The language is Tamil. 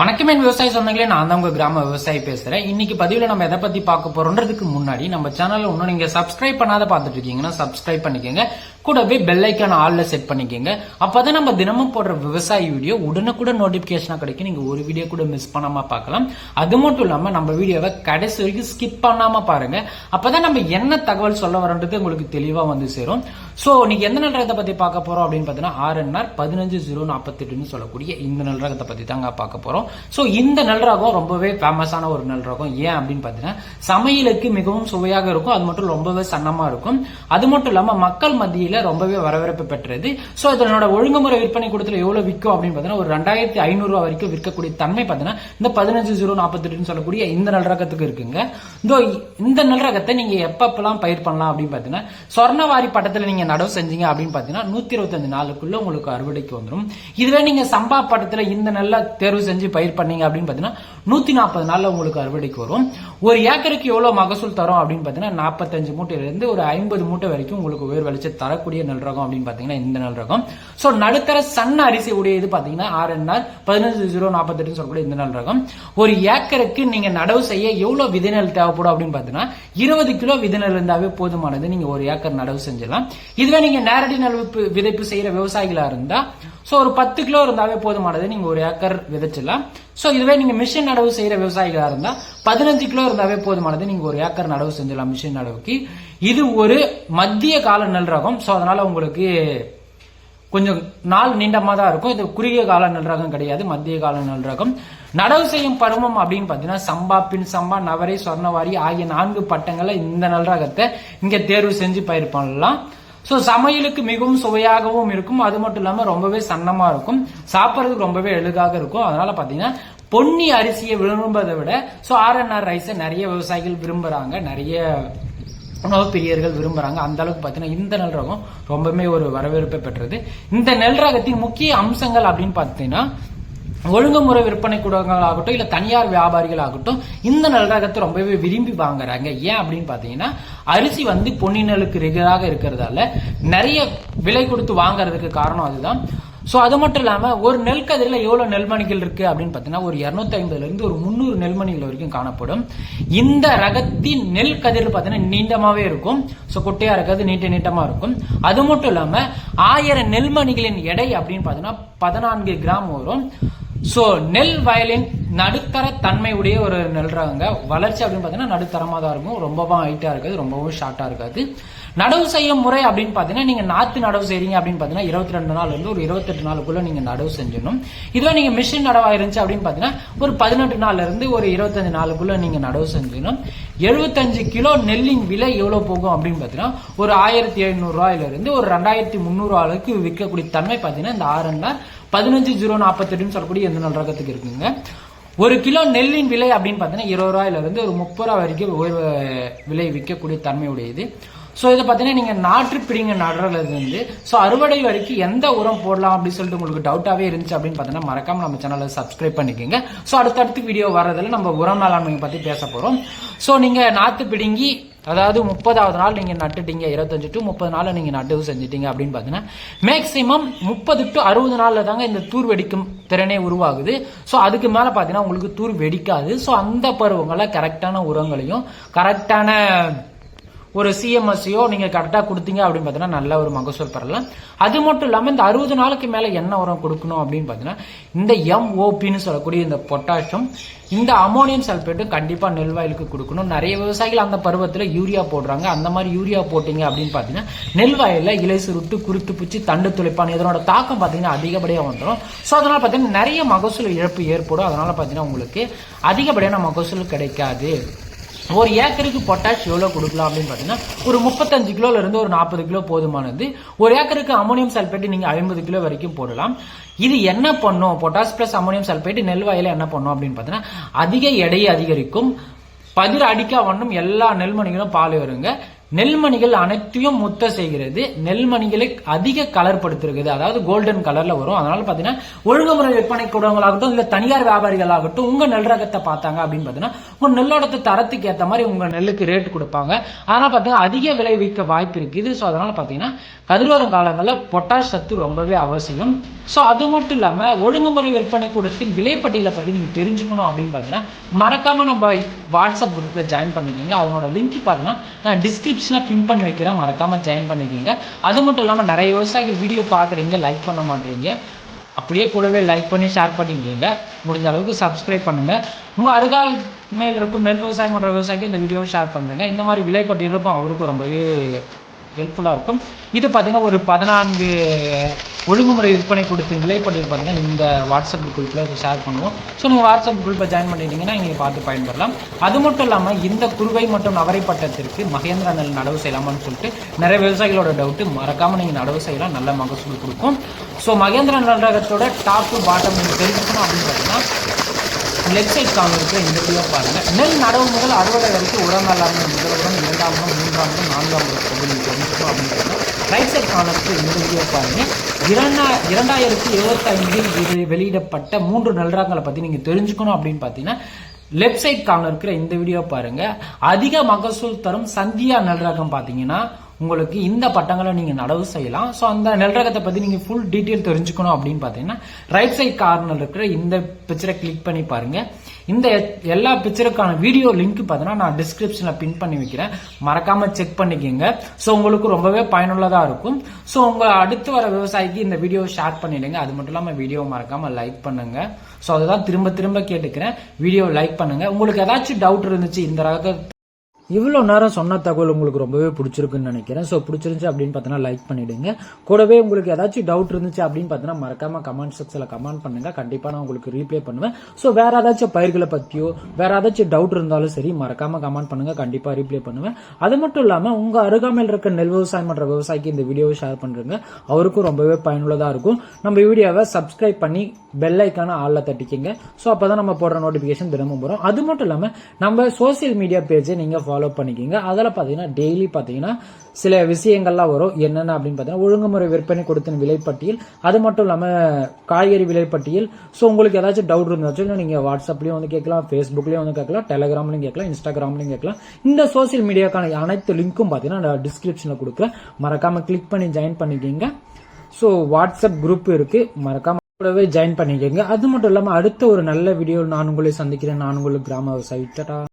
வணக்கம் என் விவசாய சொந்தங்களே நான் தான் உங்க கிராம விவசாயி பேசுறேன். இன்னைக்கு பதிவில் நம்ம எதை பத்தி பார்க்க போறோன்றதுக்கு முன்னாடி நம்ம சேனல் இன்னும் நீங்க சப்ஸ்கிரைப் பண்ணாத பார்த்துட்டு இருக்கீங்கன்னா சப்ஸ்கிரைப் பண்ணிக்கோங்க. கூடவே பெல் ஐக்கான ஆல்ல செட் பண்ணிக்கோங்க. அப்பதான் நம்ம தினமும் போடுற விவசாய வீடியோ உடனுக்குடன் நோட்டிபிகேஷனா கிடைக்கும். நீங்க ஒரு வீடியோ கூட மிஸ் பண்ணாம பார்க்கலாம். அது மட்டும் இல்லாம நம்ம வீடியோவை கடைசி வரைக்கும் ஸ்கிப் பண்ணாம பாருங்க. அப்பதான் நம்ம என்ன தகவல் சொல்ல வரோன்றது உங்களுக்கு தெளிவா வந்து சேரும். சோ நீங்க எந்த நல்ல ரகத்தை பத்தி பார்க்க போறோம் அப்படின்னு பாத்தீங்கன்னா ஆர்என்ஆர் பதினஞ்சு ஜீரோ நாற்பத்தெட்டுன்னு சொல்லக்கூடிய இந்த நல்ல ரகத்தை பத்தி தாங்க பார்க்க போறோம். சோ இந்த நல்ல ரகம் ரொம்பவே ஃபேமஸான ஒரு நல்ல ரகம். ஏன் அப்படின்னு பாத்தீங்கன்னா சமையலுக்கு மிகவும் சுவையாக இருக்கும். அது மட்டும் ரொம்பவே சன்னமா இருக்கும். அது மட்டும் இல்லாம மக்கள் மத்தியில ரொம்பவே வரவேற்பு பெற்றது. சோ இதனோட ஒழுங்குமுறை விற்பனை கூடத்துல எவ்வளவு விற்கும் அப்படின்னு பாத்தீங்கன்னா ஒரு ரெண்டாயிரத்தி ஐநூறு வரைக்கும் விற்கக்கூடிய தன்மை பாத்தீங்கன்னா இந்த பதினஞ்சு ஜீரோ நாற்பத்தெட்டுன்னு சொல்லக்கூடிய இந்த நல்ல ரகத்துக்கு இருக்குங்க. இந்த நல்ல ரகத்தை நீங்க எப்பப்பெல்லாம் பயிர் பண்ணலாம் அப்படின்னு பாத்தீங்கன்னா சொர்ணவாரி பட்டத்துல நீங்க நடவு செஞ்சீங்க அப்படின்னு பாத்தீங்கன்னா நூத்தி இருபத்தஞ்சு நாளுக்குள்ள உங்களுக்கு அறுவடைக்கு வந்துடும் இதுவே நீங்க சம்பா பட்டத்துல இந்த நல்லா தேர்வு செஞ்சு பயிர் பண்ணீங்க அப்படின்னு பாத்தீங்கன்னா நூத்தி நாற்பது நாள்ல உங்களுக்கு அறுவடைக்கு வரும். ஒரு ஏக்கருக்கு எவ்வளவு மகசூல் தரும் அப்படின்னு பாத்தீங்கன்னா நாற்பத்தஞ்சு மூட்டையில இருந்து ஒரு ஐம்பது மூட்டை வரைக்கும் உங்களுக்கு உயர் வெளிச்சம் தரக்கூடிய நெல் ரகம் அப்படின்னு பாத்தீங்கன்னா இந்த நெல் ரகம். சோ நடுத்தர சன்ன அரிசி உடைய இது பாத்தீங்கன்னா ஆர்என்ஆர் பதினஞ்சு ஜீரோ நாற்பத்தெட்டு சொல்லக்கூடிய இந்த நெல் ரகம். ஒரு ஏக்கருக்கு நீங்க நடவு செய்ய எவ்வளவு விதை நெல் தேவைப்படும் அப்படின்னு பாத்தீங்கன்னா இருபது கிலோ விதை நெல் இருந்தாவே போதுமானது. நீங்க ஒரு ஏக்கர் நடவு செஞ்சிடலாம். இதுவே நீங்க நேரடி நெல்விப்பு விதைப்பு செய்யற விவசாயிகளா இருந்தா ஸோ ஒரு பத்து கிலோ இருந்தாவே போதுமானது. நீங்க ஒரு ஏக்கர் விதைச்சிடலாம். ஸோ இதுவே நீங்க மிஷின் நடவு செய்யற விவசாயிகளா இருந்தால் பதினஞ்சு கிலோ இருந்தாவே போதுமானது. நீங்க ஒரு ஏக்கர் நடவு செஞ்சிடலாம் மிஷின் நடவுக்கு. இது ஒரு மத்திய கால நெல் ரகம். ஸோ அதனால உங்களுக்கு கொஞ்சம் நாள் நீண்டமாக தான் இருக்கும். இது குறுகிய கால நெல் ரகம் கிடையாது. மத்திய கால நெல் ரகம். நடவு செய்யும் பருவம் அப்படின்னு பார்த்தீங்கன்னா சம்பா பின் சம்பா நவரை சொர்ணவாரி ஆகிய நான்கு பட்டங்களை இந்த நெல் ரகத்தை இங்கே தேர்வு செஞ்சு பயிர் பண்ணலாம். ஸோ சமையலுக்கு மிகவும் சுவையாகவும் இருக்கும். அது மட்டும் இல்லாமல் ரொம்பவே சன்னமாக இருக்கும். சாப்பிட்றதுக்கு ரொம்பவே எளிதாக இருக்கும். அதனால பார்த்தீங்கன்னா பொன்னி அரிசியை விரும்புவதை விட ஸோ ஆர்என்ஆர் ரைஸை நிறைய விவசாயிகள் விரும்புகிறாங்க நிறைய உணவு பிரியர்கள் விரும்புகிறாங்க அந்த அளவுக்கு பார்த்தீங்கன்னா இந்த நெல் ரகம் ரொம்பவே ஒரு வரவேற்பை பெற்றது. இந்த நெல் ரகத்தின் முக்கிய அம்சங்கள் அப்படின்னு பார்த்தீங்கன்னா ஒழுங்குமுறை விற்பனை கூடங்கள் ஆகட்டும் இல்ல தனியார் வியாபாரிகள் ஆகட்டும் இந்த நெல் ரகத்தை ரொம்பவே விரும்பி வாங்குறாங்க. ஏன் அப்படின்னு பார்த்தீங்கன்னா அரிசி வந்து பொன்னினலுக்கு நெல்லுக்கு ரெகுலராக இருக்கிறதால நிறைய விலை கொடுத்து வாங்குறதுக்கு காரணம் அதுதான். ஸோ அது மட்டும் இல்லாமல் ஒரு நெல் கதிரில் எவ்வளோ நெல்மணிகள் இருக்குது அப்படின்னு பார்த்தீங்கன்னா ஒரு இரநூத்தி ஒரு முந்நூறு நெல்மணிகள் வரைக்கும் காணப்படும். இந்த ரகத்தின் நெல் கதிர் பார்த்தீங்கன்னா நீண்டமாகவே இருக்கும். ஸோ குட்டையாக இருக்காது நீட்ட நீட்டமாக இருக்கும். அது மட்டும் இல்லாமல் ஆயிரம் நெல்மணிகளின் எடை அப்படின்னு பார்த்தீங்கன்னா பதினான்கு கிராம் வரும். ஸோ நெல் வயலின் நடுத்தர தன்மை உடைய ஒரு நெல் ரகங்க வளர்ச்சி அப்படின்னு பார்த்தீங்கன்னா நடுத்தரமாக தான் இருக்கும். ரொம்பவும் ஹைட்டாக இருக்காது ரொம்பவும் ஷார்ட்டாக இருக்காது. நடவு செய்யும் முறை அப்படின்னு பார்த்தீங்கன்னா நீங்க நாத்து நடவு செய்றீங்க அப்படின்னு பார்த்தீங்கன்னா இருபத்தி ரெண்டு நாள்லேருந்து ஒரு இருபத்தெட்டு நாளுக்குள்ள நீங்க நடவு செஞ்சிடணும். இதுவே நீங்க மிஷின் நடவா இருந்துச்சு அப்படின்னு பார்த்தீங்கன்னா ஒரு பதினெட்டு நாள்ல இருந்து ஒரு இருபத்தஞ்சு நாளுக்குள்ள நீங்க நடவு செஞ்சிடணும். எழுபத்தஞ்சு கிலோ நெல்லின் விலை எவ்வளவு போகும் அப்படின்னு பார்த்தீங்கன்னா ஒரு ஆயிரத்தி எழுநூறு ரூபாயில இருந்து ஒரு ரெண்டாயிரத்தி முந்நூறு அளவுக்கு விற்கக்கூடிய தன்மை பார்த்தீங்கன்னா இந்த ஆர்என்ஆர் பதினஞ்சு ஜீரோ நாற்பத்தெட்டுன்னு சொல்லக்கூடிய எந்த நல் ரகத்துக்கு இருக்குங்க. ஒரு கிலோ நெல்லின் விலை அப்படின்னு பார்த்தீங்கன்னா இருபது ரூபாயிலிருந்து ஒரு முப்பது ரூபா வரைக்கும் உயர்வு விலை விற்கக்கூடிய தன்மை உடையது. ஸோ இதை பார்த்தீங்கன்னா நீங்கள் நாற்று பிடிங்க நடுறதுலேருந்து வந்து ஸோ அறுவடை வரைக்கும் எந்த உரம் போடலாம் அப்படின்னு சொல்லிட்டு உங்களுக்கு டவுட்டாகவே இருந்துச்சு அப்படின்னு பார்த்தீங்கன்னா மறக்காமல் நம்ம சேனலை சப்ஸ்கிரைப் பண்ணிக்கோங்க. ஸோ அடுத்தடுத்து வீடியோ வர்றதில் நம்ம உரம் மேலாண்மை பற்றி பேச போகிறோம் ஸோ நீங்கள் நாற்று பிடுங்கி அதாவது முப்பதாவது நாள் நீங்கள் நட்டுட்டீங்க இருபத்தஞ்சு டு முப்பது நாளில் நீங்கள் நட்டு செஞ்சிட்டீங்க அப்படின்னு பார்த்தீங்கன்னா மேக்ஸிமம் முப்பது டு அறுபது நாளில் தாங்க இந்த தூர் வெடிக்கும் திறனே உருவாகுது. ஸோ அதுக்கு மேலே பார்த்தீங்கன்னா உங்களுக்கு தூர் வெடிக்காது. ஸோ அந்த பருவங்களை கரெக்டான உரங்களையும் கரெக்டான ஒரு சிஎம்எஸ்சியோ நீங்கள் கரெக்டாக கொடுத்தீங்க அப்படின்னு பார்த்தீங்கன்னா நல்ல ஒரு மகசூல் பெறலாம். அது மட்டும் இல்லாமல் இந்த அறுபது நாளுக்கு மேலே என்ன உரம் கொடுக்கணும் அப்படின்னு பார்த்தீங்கன்னா இந்த எம்ஓபின்னு சொல்லக்கூடிய இந்த பொட்டாசியம் இந்த அமோனியம் சல்பேட்டும் கண்டிப்பாக நெல் வயலுக்கு கொடுக்கணும். நிறைய விவசாயிகள் அந்த பருவத்தில் யூரியா போடுறாங்க. அந்த மாதிரி யூரியா போட்டிங்க அப்படின்னு பார்த்தீங்கன்னா நெல் வயலில் இலை சுருட்டு குருத்து பூச்சி தண்டு துளைப்பான் இதனோட தாக்கம் பார்த்தீங்கன்னா அதிகப்படியாக வந்துடும் ஸோ அதனால் பார்த்தீங்கன்னா நிறைய மகசூல் இழப்பு ஏற்படும். அதனால் பார்த்தீங்கன்னா உங்களுக்கு அதிகப்படியான மகசூல் கிடைக்காது. ஒரு ஏக்கருக்கு பொட்டாஷ் எவ்வளோ கொடுக்கலாம் அப்படின்னு பார்த்தீங்கன்னா ஒரு முப்பத்தஞ்சு கிலோலேருந்து ஒரு நாற்பது கிலோ போதுமானது. ஒரு ஏக்கருக்கு அமோனியம் சல்பேட் நீங்கள் ஐம்பது கிலோ வரைக்கும் போடலாம். இது என்ன பண்ணும்? பொட்டாஷ் ப்ளஸ் அமோனியம் சல்பேட் நெல் வயல என்ன பண்ணும் அப்படின்னு பார்த்தீங்கன்னா அதிக எடையை அதிகரிக்கும். பதிர் அடிக்க வண்ணம் எல்லா நெல்மணிகளும் பால் வருங்க. நெல்மணிகள் அனைத்தையும் முத்த செய்கிறது. நெல்மணிகளை அதிக கலர் படுத்திருக்குது. அதாவது கோல்டன் கலர்ல வரும். அதனால பாத்தீங்கன்னா ஒழுங்குமுறை விற்பனை கூடங்களாகட்டும் இல்ல தனியார் வியாபாரிகளாகட்டும் உங்க நெல் ரகத்தை பார்த்தாங்க அப்படின்னு பாத்தீங்கன்னா உங்க நெல்லோட தரத்துக்கு ஏத்த மாதிரி உங்க நெல்லுக்கு ரேட் கொடுப்பாங்க. அதனால பாத்தீங்கன்னா அதிக விலை விற்க வாய்ப்பு இருக்குது. ஸோ அதனால பாத்தீங்கன்னா கதிர்வரும் காலங்களில் பொட்டாஷ் சத்து ரொம்பவே அவசியம். ஸோ அது மட்டும் இல்லாமல் ஒழுங்குமுறை விற்பனை கூடத்தின் விலைப்பட்டியலை பற்றி நீங்கள் தெரிஞ்சுக்கணும் அப்படின்னு பார்த்தீங்கன்னா மறக்காமல் நம்ம வாட்ஸ்அப் குரூப்பில் ஜாயின் பண்ணிக்கிங்க. அவங்களோட லிங்க் பார்த்தீங்கன்னா நான் டிப்ஸ்லாம் பின் பண்ணி வைக்கிறேன். மறக்காமல் ஜாயின் பண்ணிக்கிங்க. அது மட்டும் இல்லாமல் நிறைய விவசாயிகள் வீடியோ பார்க்குறீங்க லைக் பண்ண மாட்டேறீங்க அப்படியே கூடவே லைக் பண்ணி ஷேர் பண்ணிக்கிங்க. முடிஞ்ச அளவுக்கு சப்ஸ்கிரைப் பண்ணுங்கள் உங்கள் அருகால் மேல் இருக்கும் நெல் விவசாயம் பண்ணுற விவசாயிக்கு இந்த வீடியோவை ஷேர் பண்ணுங்கள் இந்த மாதிரி விலை விலைப்பட்டியலுக்கும் அவருக்கும் ரொம்பவே ஹெல்ப்ஃபுல்லாக இருக்கும். இது பார்த்தீங்கன்னா ஒரு பதினான்கு ஒழுங்குமுறை விற்பனை கொடுத்து விலைப்பட்டியல் பாருங்கள் இந்த வாட்ஸ்அப் குரூப்பில் ஷேர் பண்ணுவோம். ஸோ நீங்கள் வாட்ஸ்அப் குரூப்பில் ஜாயின் பண்ணிட்டீங்கன்னா நீங்கள் பார்த்து பயன்பெறலாம். அது மட்டும் இல்லாமல் இந்த குறுவை மற்றும் நவரை பட்டத்திற்கு மகேந்திரா நெல் நடவு செய்யலாமான்னு சொல்லிட்டு நிறைய விவசாயிகளோட டவுட்டு மறக்காமல் நீங்கள் நடவு செய்யலாம். நல்ல மகசூல் கொடுக்கும். ஸோ மகேந்திரா நெல் ரகத்தோட டாப்பு பாட்டம் நீங்கள் தெரிஞ்சுக்கணும் அப்படின்னு பார்த்தீங்கன்னா லெஃப்ட் சைட் கார்னர் இந்த வீடியோ பாருங்க. நெல் நடவு முதல் அறுவடை வரைக்கும் உரம் மேலாண்மை முதல் உரம் இரண்டாம் உரம் மூன்றாம் நான்காம் உரம் தெரிஞ்சுக்கணும் அப்படின்னு ரைட் சைட் கார்னருக்கு இந்த வீடியோ பாருங்க. இரண்டா இரண்டாயிரத்தி இருபத்தைந்தில் இது வெளியிடப்பட்ட மூன்று நல்றாங்களை பற்றி நீங்கள் தெரிஞ்சுக்கணும் அப்படின்னு பார்த்தீங்கன்னா லெஃப்ட் சைட் கார்னர் இருக்கிற இந்த வீடியோ பாருங்க. அதிக மகசூல் தரும் சந்தியா நல்ரகம் பார்த்தீங்கன்னா உங்களுக்கு இந்த பட்டங்களை நீங்க நடவு செய்யலாம். ஸோ அந்த நெல்ரகத்தை பற்றி பத்தி நீங்க ஃபுல் டீட்டெயில் தெரிஞ்சுக்கணும் அப்படின்னு பார்த்தீங்கன்னா ரைட் சைட் கார்னர் இருக்கிற இந்த பிக்சரை கிளிக் பண்ணி பாருங்க. இந்த எல்லா பிக்சருக்கான வீடியோ லிங்க் பார்த்தீங்கன்னா நான் டிஸ்கிரிப்ஷனில் பின் பண்ணி வைக்கிறேன். மறக்காம செக் பண்ணிக்கோங்க. ஸோ உங்களுக்கு ரொம்பவே பயனுள்ளதாக இருக்கும். ஸோ உங்கள் அடுத்து வர விவசாயிக்கு இந்த வீடியோ ஷேர் பண்ணிடுங்க. அது மட்டும் இல்லாமல் வீடியோ மறக்காம லைக் பண்ணுங்க. ஸோ அதுதான் திரும்ப திரும்ப கேட்டுக்கிறேன். வீடியோ லைக் பண்ணுங்க. உங்களுக்கு ஏதாச்சும் டவுட் இருந்துச்சு இந்த ரக இவ்வளோ நேரம் சொன்ன தகவல் உங்களுக்கு ரொம்பவே பிடிச்சிருக்குன்னு நினைக்கிறேன். ஸோ பிடிச்சிருந்துச்சு அப்படின்னு பார்த்தீங்கன்னா லைக் பண்ணிவிடுங்க கூடவே உங்களுக்கு ஏதாச்சும் டவுட் இருந்துச்சு அப்படின்னு பார்த்தீங்கன்னா மறக்காமல் கமெண்ட் செக்ஷனில் கமெண்ட் பண்ணுங்கள் கண்டிப்பாக நான் உங்களுக்கு ரீப்ளே பண்ணுவேன். ஸோ வேறு ஏதாச்சும் பயிர்களை பற்றியோ வேறு ஏதாச்சும் டவுட் இருந்தாலும் சரி மறக்காமல் கமெண்ட் பண்ணுங்கள் கண்டிப்பாக ரீப்ளே பண்ணுவேன். அது மட்டும் இல்லாமல் உங்கள் அருகாமையில் இருக்க நெல் விவசாயம் பண்ணுற விவசாயிக்கு இந்த வீடியோவை ஷேர் பண்றேங்க. அவருக்கும் ரொம்பவே பயனுள்ளதாக இருக்கும். நம்ம வீடியோவை சப்ஸ்கிரைப் பண்ணி பெல் ஐக்கான ஆளில் தட்டிக்கிங்க. ஸோ அப்போ தான் நம்ம போடுற நோட்டிஃபிகேஷன் தினமும் வரும். அது மட்டும் இல்லாமல் நம்ம சோசியல் மீடியா பேஜை நீங்கள் ஃபாலோ ஃபாலோ பண்ணிக்கிங்க. அதில் பார்த்தீங்கன்னா டெய்லி பார்த்தீங்கன்னா சில விஷயங்கள்லாம் வரும். என்னென்ன அப்படின்னு பார்த்தீங்கன்னா ஒழுங்குமுறை விற்பனை கொடுத்த விலைப்பட்டியல் அது மட்டும் இல்லாமல் காய்கறி விலைப்பட்டியல். ஸோ உங்களுக்கு ஏதாச்சும் டவுட் இருந்தாச்சும் நீங்கள் வாட்ஸ்அப்லேயும் வந்து கேட்கலாம் ஃபேஸ்புக்லேயும் வந்து கேட்கலாம் டெலகிராம்லையும் கேட்கலாம் இன்ஸ்டாகிராம்லையும் கேட்கலாம். இந்த சோசியல் மீடியாக்கான அனைத்து லிங்க்கும் பார்த்தீங்கன்னா நான் டிஸ்கிரிப்ஷனில் கொடுக்குறேன். மறக்காமல் கிளிக் பண்ணி ஜாயின் பண்ணிக்கிங்க. ஸோ வாட்ஸ்அப் குரூப் இருக்குது மறக்காம கூடவே ஜாயின் பண்ணிக்கோங்க. அது மட்டும் இல்லாமல் அடுத்த ஒரு நல்ல வீடியோ நான் உங்களை சந்திக்கிறேன். நான் உங்களுக்கு கிராம விவசாயி.